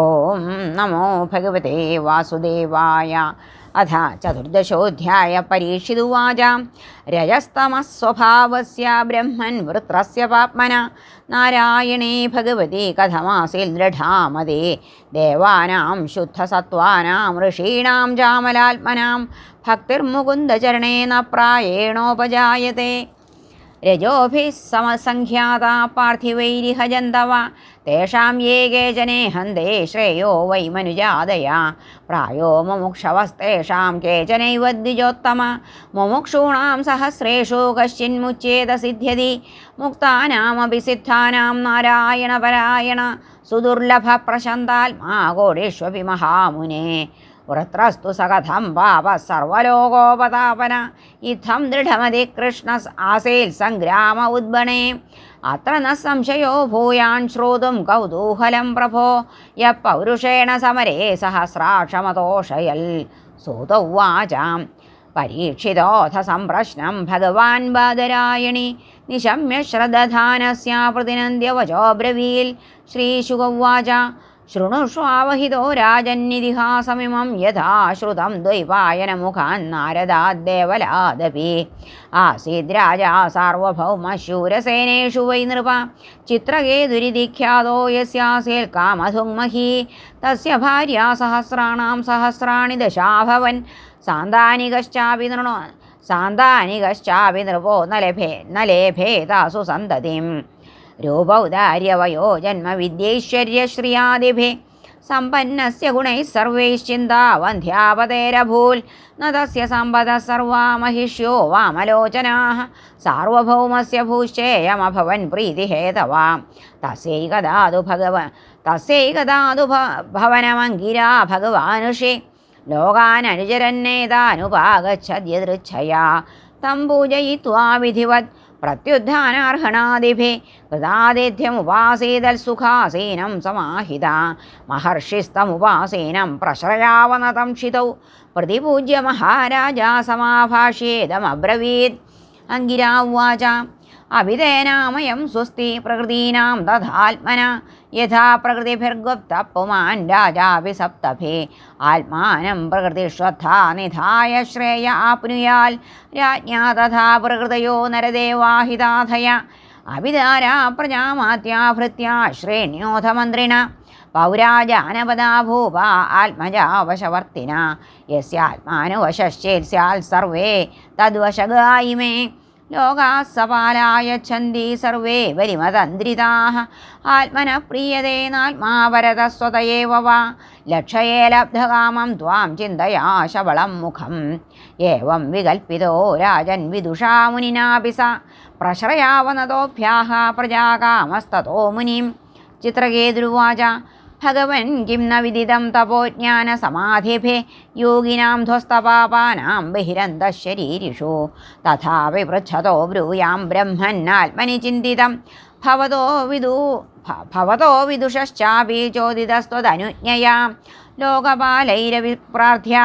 ഓം നമോ ഭഗവതേ വാസുദേവായ. അഥ ചതുർദശോധ്യായ പരീക്ഷിതുവാച രജസ്തമസ്വഭാവസ്യ ബ്രഹ്മൻ വൃത്രസ്യ പാപ്മന. നാരായണേ ഭഗവതി കഥമാസിൽ ദൃഢാമതേ ദേവാനാം ശുദ്ധസത്വാനാം ഋഷീണാം ജാമലാത്മനാം. ഭക്തിർമുകുന്ദചരണേന പ്രായേണോപജായത്തെ രജോഭിः സമസംഖ്യാതാ പാർത്ഥിവൈരിഹ ജന്തവ തേഷാം യേ കേചനെ ഹന്തേ ശ്രേയോ വൈ മനുജാദയ പ്രായോ മുമുക്ഷവസ്തേഷാം കേചനൈവ ദ്വിജോത്തമ. മുമുക്ഷൂണാം സഹസ്രേഷു കശ്ചിന്മുച്യേത സിദ്ധ്യതി. മുക്താനാമപി സിദ്ധാനാം നാരായണപരായണ സുദുർലഭ പ്രശന്താത്മാ വൃത്രസ്തു സകഥം പാപ സർവലോകോപതാപന. ഇത്തം ദൃഢമതി കൃഷ്ണ ആസേൽ സംഗ്രാമ ഉദ്ബണേ. അത്ര ന സംശയോ ഭൂയാൻ ശ്രോതും കൗതൂഹലം പ്രഭോ. യ പൗരുഷേണ സമരേ സഹസ്രാക്ഷമതോഷയൽ. സൂതൗവാചാം പരീക്ഷിതോഥ സംപ്രശ്നം ഭഗവാൻ ബാദരായണി. നിശമ്യ ശ്രദ്ധാനസ്യാ പ്രതിനന്ദ്യവചോ ബ്രവീൽ. ശ്രീശുഗൗവാച ശൃണുഷ്വാവഹിതോ രാജന്നിതിഹാസമിമം യഥാശ്രുതം ദ്വൈപായന ദ്വൈപായനമുഖാൻ നാരദാദ്ദേവലാദപി ആസീദ് രാജാ സാർവഭൗമശൂരസേനേഷു വൈ നൃപ. ചിത്രകേതുരിധിഖ്യാതോ യസ്യാസേൽ കാമധുങ്മഹീ തസ്യ ഭാര്യ സഹസ്രാണാം സഹസ്രാണി ദശാഭവൻ. സാന്താനികശ്ചാപി നൃണോ സാന്താനികശ്ചാപി നൃപോ നലഭേ നലേഭേ താസു സന്തതിം. रूपौदार्यवयो जन्म विद्येश्वर्यश्रियादिभि सम्पन्नस्य गुणैः सर्वैश्चिन्ता वन्ध्यावतेरभूल् न तस्य सम्पदः सर्वा महिष्यो वामलोचनाः सार्वभौमस्य भूषेयमभवन् प्रीतिहेतवा तस्यैकदातु भगव तस्यैकदातु भ, भवनमङ्गिरा भगवानुषि लोकानुजरन्नेदानुपागच्छद्यदृच्छया तं पूजयित्वा विधिवत् പ്രത്യുദ്ധാനാർഹണാദിഭി കൃതാതിഥ്യമുപാസീതൽ സുഖാസീനം സമാഹിത. മഹർഷിസ്തമുപാസീനം പ്രശ്രയാവനതം ക്ഷിതൗ പ്രതിപൂജ്യ മഹാരാജാ സമാഭാഷ്യേതമബ്രവീത്. അങ്കിരാവാച അഭിതേനാമയം സ്വസ്തി പ്രകൃതീനാം തഥാത്മന യഥാ പ്രകൃതിഭിർഗുപ്ത പുമാൻ രാജാപി സപ്തഭേ ആത്മാനം പ്രകൃതിശ്വത്ഥാ നിധായ ശ്രേയ ആപ്നുയാൽ. രാജ്ഞാ തഥാ പ്രകൃതയോ നരദേവാഹിതാധയ. അഭിതാരാ പ്രജാമാത്യാഭൃത്യാശ്രേണ്യോധമന്ത്രിണ ശ്രേണ്യോധ മന്ത്രിണ പൗരാജാനപദാ ഭൂപ ആത്മജാവശവർത്തിന. യസ്യാത്മാനുവശശ്ചേത് സ്യാൽ സർവേ തദ്വശഗായിമേ. ലോകാः സപാലായച്ഛന്തി സർവേ വരിമതന്ത്രിതാ ആത്മന പ്രീയതേനാത്മാ വരതസ്വത ഏവ വാ. ലക്ഷയേ ലബ്ധകാമം ത്വാം ചിന്തയാ ശബളം മുഖം. ഏവം വികൽപ്പിതോ രാജൻ വിദുഷാ മുനിനാപി സ പ്രശ്രയാവനതോഭ്യാः പ്രജാകാമസ്തോ മുനിം. ചിത്രകേതുരുവാച. ഭഗവൻ കിം ന വിദിതം തപോജ്ഞാനസമാധിഭേ യോഗിനാം ധ്വസ്തപാപാനാം ബഹിരന്ത ശരീരിഷു തഥാ വിപൃച്ഛതോ ബ്രൂയാം ബ്രഹ്മന്നാത്മനി ചിന്തിതം. ഭവതോ വിദു ഭവതോ വിദുഷശ്ചാപി ചോദിതസ്ത്വതനുജ്ഞയാ ലോകപാലൈരവിപ്രാർത്ഥ്യ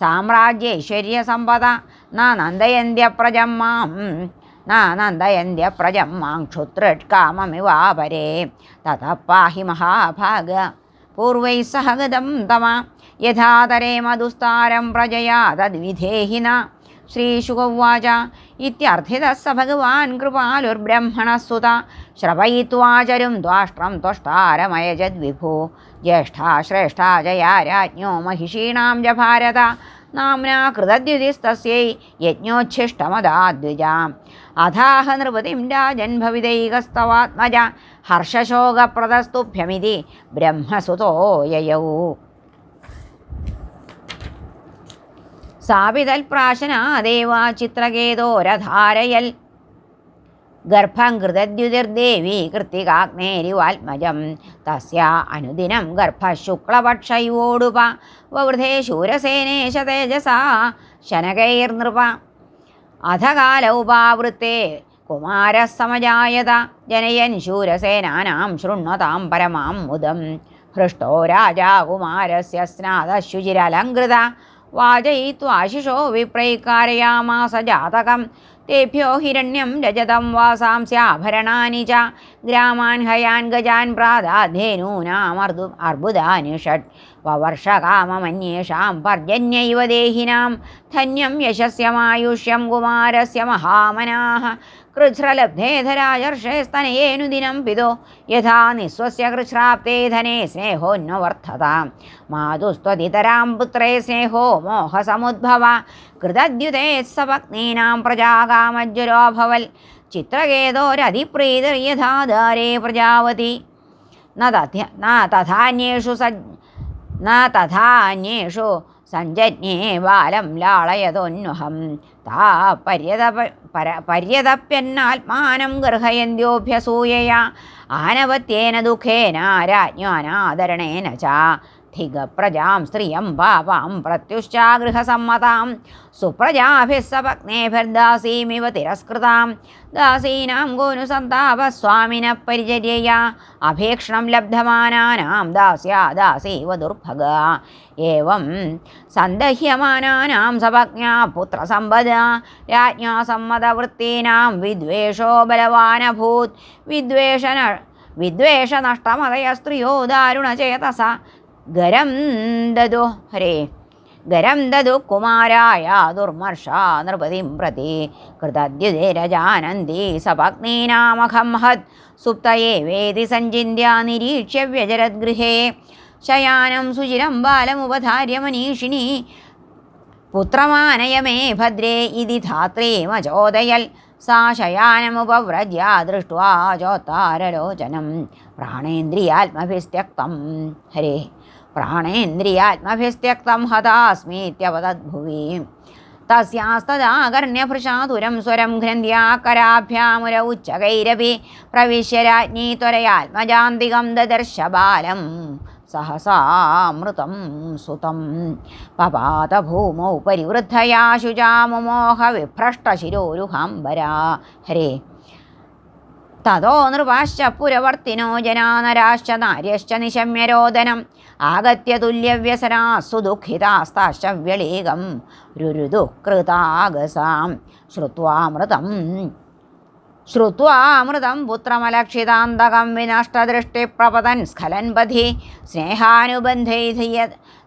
സാമ്രാജ്യൈശ്വര്യസമ്പദ നന്ദയന്ത്യപ്രജം മാം. नानन्दयन्त्य प्रजं माँ क्षुत्रट्काममिवापरे ततः पाहि महाभाग पूर्वैः सह गतं तम यथातरे मधुस्तारं प्रजया तद्विधेहि न श्रीशुक उवाच इत्यर्थितः स भगवान् कृपालुर्ब्रह्मणसुता श्रवयित्वा चरुं त्वाष्ट्रं त्वष्टारमयजद्विभो ज्येष्ठा श्रेष्ठा जया राज्ञो महिषीणां च भारत നാംനാ കൃതദ്യുതിസ്തസ്യൈ യജ്ഞോച്ഛിഷ്ടമദാദ്വിജാം. അഥാഹ നൃപതിം രാജൻ ഭവിതൈകസ്തവാത്മജ ഹർഷശോകപ്രദസ്തുഭ്യമിതി ബ്രഹ്മസുതോ യയൗ. സാപിതൽപ്രാശനാദേവ ചിത്രകേതോരധാരയൽ ഗർഭം കൃത്തികാഗ്നേരി കൃത്തികാഗ്നേരിവാത്മജം തസ്യ അനുദിനം ഗർഭശുക്ലപക്ഷയോടുപ. വവൃധേ ശൂരസേനേശ തേജസാ ശനകൈർനൃപ. അധകാലൗപാവൃത്തെ. കുമാരസമജായത. ജനയൻ ശൂരസേനാനാം ശൃണ്വതാം പരമാം മുദം. ഹൃഷ്ടോ രാജാ കുമാരസ്യ സ്നാതശുചിരലങ്കൃത വാചയിത്വാശിഷോ വിപ്രൈകാരയാമാസ ജാതകം തേഭ്യോ ഹിരണ്യം രജതം വാസാംസ്യാഭരണാനി ച ഗ്രാമാൻ ഹയാൻ ഗജാൻ പ്രാതാധേനൂനാമർദു അർബുദാനി ഷഡ് വവർഷകാമമന്യേഷാം പർജന്യൈവ ദേഹിനാം ധന്യം യശസ്യമായുഷ്യം കുമാരസ്യ മഹാമനാः കൃച്ഛ്രലബ്ധേധരാജർഷേ സ്തനയേനു ദിനം പിതോ യഥാ നിസ്വസ്യ കൃച്ഛ്രാപ്തേ ധനേ സ്നേഹോന്വവർദ്ധത മാതുസ്ത്വതിതരാം പുത്രേ സ്നേഹോ മോഹസമുദ്ഭവ കൃതദ്യുതേ സപത്നീനാം പ്രജാകാമജ്വരോഭവൽ ചിത്രകേതോരതിപ്രീതിർയഥാ ദാരേ പ്രജാവതി न तथ्य न तथान्येषु सज् നഥാന്യേഷു സഞ്ജജ്ഞേ ബാലം ലാളയതൊന്നുഹം. താ പര്യത പര പര്യതപ്യന്നാത്മാനം ഗൃഹയന്ത്യോഭ്യസൂയയ ആനവത്യേന ദുഃഖേന രാജ്ഞാനാദരണേന ച. ധിഗപ്രജാം സ്ത്രിയം പാപാം പ്രത്യുശ്ചാഗൃഹസമ്മതാം. സുപ്രജാഭിः സപത്നേഭിർദാസീമിവ തിരസ്കൃതാം. ദാസീനാം ഗോനു സന്താപസ്വാമിനഃ പരിചര്യയ. അഭീക്ഷണം ലബ്ധമാനാനാം ദാസ്യാ ദാസീവ ദുർഭഗ. ഏവം സന്ദഹ്യമാനാനാം സപജ്ഞാ പുത്രസമ്പദ. രാജ്ഞാ സമ്മതവൃത്തീനാം വിദ്വേഷോ ബലവാനഭൂത്. വിദ്വേഷന വിദ്വേഷനഷ്ടമതയ സ്ത്രീയോ ദാരുണചേതസ. ഗരം ദതു ഹരേ. ഗരം ദതു കുമാരായ ദുർമർഷ നൃപതിം പ്രതി. കൃതദ്യുതേരജാനന്ദി സപത്നീനാമഹം മഹത് സുപ്തയേ വേദി സഞ്ചിന്യ നിരീക്ഷ്യ വ്യജരദ്ഗൃഹേ ശയാനം സുചിരം ബാലമുപധാര്യ മനീഷിണി. പുത്രമാനയ മേ ഭദ്രേ ഇതി ധാത്രേമചോദയൽ സാ ശയാനമുപവ്രജ്യ ദൃഷ്ട്വാ ചോത്താരലോചനം പ്രാണേന്ദ്രിയാത്മഭിസ്ത്യക്തം. ഹരേ. പ്രാണേന്ദ്രിയാത്മഭിസ്ത്യക്തം ഹതാസ്മീത്യവതദ്ഭുവി തസ്യാസ്തദാകർണ്യഭൃശാതുരം സ്വരം ഘ്നന്ദ്യാകരാഭ്യാമുര ഉച്ചകൈരപി പ്രവിശ്യ രാജ്ഞീ ത്വരയാത്മജാന്തികം ദദർശ ബാലം സഹസാമൃതം സുതം പപാത ഭൂമൗ പരിവൃദ്ധയാ ശുചാമുമോഹ വിഭ്രഷ്ടശിരോരുഹാംബരാ ഹരേ തതോ നൃപാശ്ച പുരവർത്തിനോ ജനാനരാശ്ച നാര്യശ്ച നിശമ്യരോദനം. ആഗത്യ തുല്യവ്യസനാസ്സു ദുഃഖിതാസ്താശ്ച വ്യളീകം രുരുദുഃകൃതാഗസാം ശ്രുത്വാമൃതം ശ്രുത്വാമൃതം പുത്രമലക്ഷിതാന്തകം വിനഷ്ടദൃഷ്ടിപ്രപതൻ സ്ഖലൻപഥി സ്നേഹാനുബന്ധൈധിയ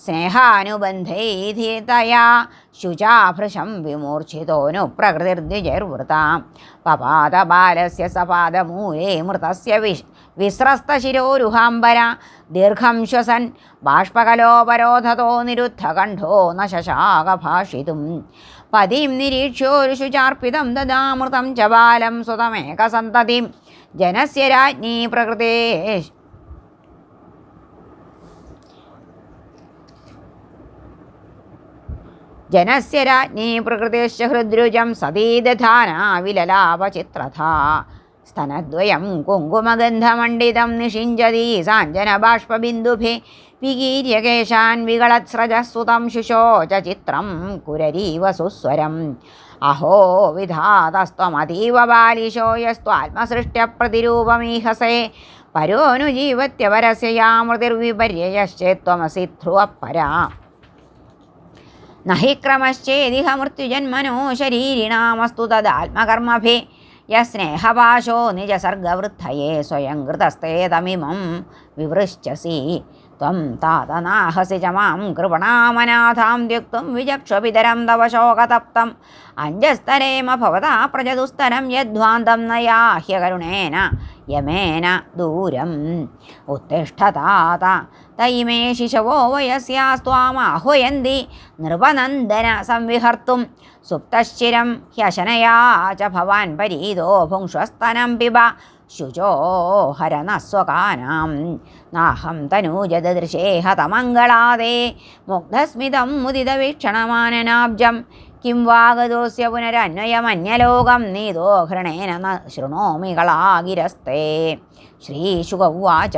സ്നേഹാനുബന്ധൈധിതയാ. ശുചാഭൃശം വിമൂർച്ഛിതോനു പ്രകൃതിർദ്വിജൈർവൃതാം പപാതബാലസ്യ സപാദമൂലേ മൃതസ്യ വിശ് വിസ്രസ്തശിരോരുഹാംബര ദീർഘം ശ്വസൻ ബാഷ്പകലോപരോധതോ നിരുദ്ധകണ്ഠോ ന ശശാകഭാഷിതും പതിം നിരീക്ഷ്യോരു ശുചാർപ്പിതം ദദാമൃതം ച ബാലം സുതമേകസന്തതിം ജനസ്യ രാജ്ഞീ പ്രകൃതേ ജനസ്യ രാജ്ഞി പ്രകൃതിശ്ച ഹൃദ്രുജം സതീദധാനാവിലലാപചിത്രഥ സ്തനദ്വയം കുങ്കുമഗന്ധമണ്ഡിതം നിഷിഞ്ചതി സാഞ്ജനബാഷ്പബിന്ദുഭി വികീര്യകേശാൻ വികളത്സ്രജസുതം ശുശോച ചിത്രം കുരരീവ സുസ്വരം. അഹോ വിധാതസ്ത്വമതീവ ബാലിശോ യസ്ത്വാത്മസൃഷ്ട്യപ്രതിരൂപമീഹസേ പരോനുജീവത്യപരസ്യ യാമൃതിർവിപര്യയശ്ചേത്വമസി ധ്രുവപരാ न हि मृत्युजन्मनो शरीरिणामस्तु तदात्मकर्मभि। यस्नेहपाशो स्नेहपाशो निजसर्गवृत्थये स्वयं कृतस्ते तमिमं विवृश्चसि വിവൃശ്ചസി ത്വം താതനാഹസി ച മാം കൃപണാമനാഥാം ദ്യുക്തും വിചക്ഷപിതരം തവ ശോകതപ്തം അഞ്ജസ്തരേമ ഭവതാ പ്രജതുസ്തരം യദ്ധ്വാന്തം നയാഹ്യകരുണേന യമേന ദൂരം. ഉത്തിഷ്ഠതാത തൈമേ ശിശവോ വയസ്യാസ്ത്വാമാഹ്വയന്തി നൃപനന്ദന സംവിഹർത്തും. സുപ്തശ്ചിരം ഹ്യശനയാ ച ഭവാൻ പരീതോ ഭുങ്ഷ്വസ്തനം പിബ ശുചോ ഹരനസ്വകാനാം. നാഹം തനൂജദൃശേ ഹതമംഗളാദേ മുഗ്ധസ്മിതം മുദിതവീക്ഷണമാനനാബ്ജം. കിം വാഗതോസ്യ പുനരന്വയമന്യലോകം. നീതോ ഹൃണേന ന ശൃണോമി കളാഗിരസ്തേ. ശ്രീശുക ഉവാച.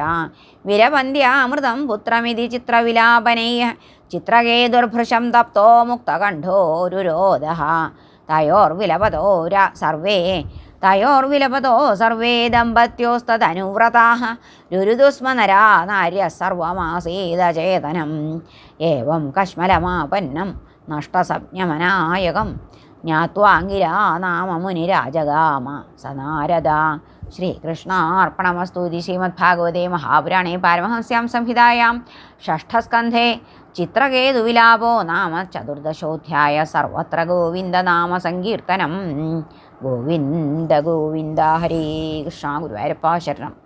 വിരപന്ത്യാമൃതം പുത്രമിതി ചിത്രവിലാപനൈ ചിത്രകേതുർഭൃശം തപ്തോ മുക്തകണ്ഠോരുരോധ. തയോർവിലപതോര സർവേ. തയോർവിലപതോ സർവേ ദമ്പത്യോസ്തനുവ്രതാः രുരുദുസ്മനരാ നാര്യ സർവമാസീതചേതനം ഏവം കശ്മലമാപന്നം നഷ്ടസജ്ഞമനായകം ജ്ഞാത്വാങ്കിരാ നാമ മുനിരാജഗാമ സനാരദ ശ്രീകൃഷ്ണാർപ്പണമസ്തു ശ്രീമദ്ഭാഗവതേ മഹാപുരാണേ പാരമഹംസ്യാം സംഹിതായാം. ഷഷ്ഠസ്കന്ധേ ചിത്രകേതുവിലാപോ നാമ ചതുർദശോധ്യായ സർവത്ര ഗോവിന്ദനാമ സങ്കീർത്തനം ഗോവിന്ദ ഗോവിന്ദ ഹരേ കൃഷ്ണ ഗുരുവായൂരപ്പ ശരണം.